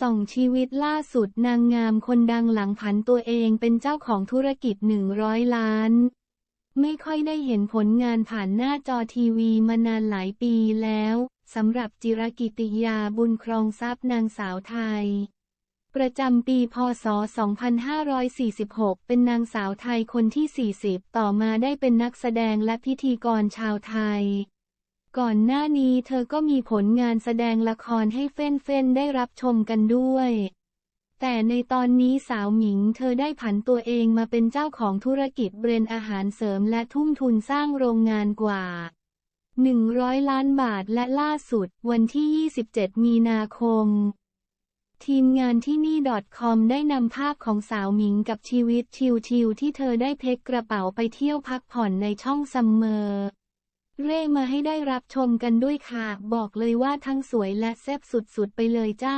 ส่องชีวิตล่าสุดนางงามคนดังหลังผันตัวเองเป็นเจ้าของธุรกิจ 100 ล้าน ไม่ค่อยได้เห็นผลงานผ่านหน้าจอทีวีมานานหลายปีแล้วสำหรับจิรกิติยาบุญครองทรัพย์นางสาวไทย ประจำปีพศ 2546 เป็นนางสาวไทยคนที่ 40 ต่อมาได้เป็นนักแสดงและพิธีกรชาวไทย ก่อนหน้านี้เธอก็มีผลงานแสดงละครให้เฟ้นเฟนๆได้รับชมกันด้วย แต่ในตอนนี้สาวหมิงเธอได้ผันตัวเองมาเป็นเจ้าของธุรกิจเบรนอาหารเสริมและทุ่มทุนสร้างโรงงานกว่า 100 ล้านบาทและล่าสุดวันที่ 27 มีนาคม ทีมงานที่นี่ .com ได้นำภาพของสาวหมิงกับชีวิตชิวๆที่เธอได้เพกกระเป๋าไปเที่ยวพักผ่อนในช่องซัมเมอร์ เร่มาให้ได้รับชมกันด้วยค่ะ บอกเลยว่าทั้งสวยและแซ่บสุดๆไปเลยจ้า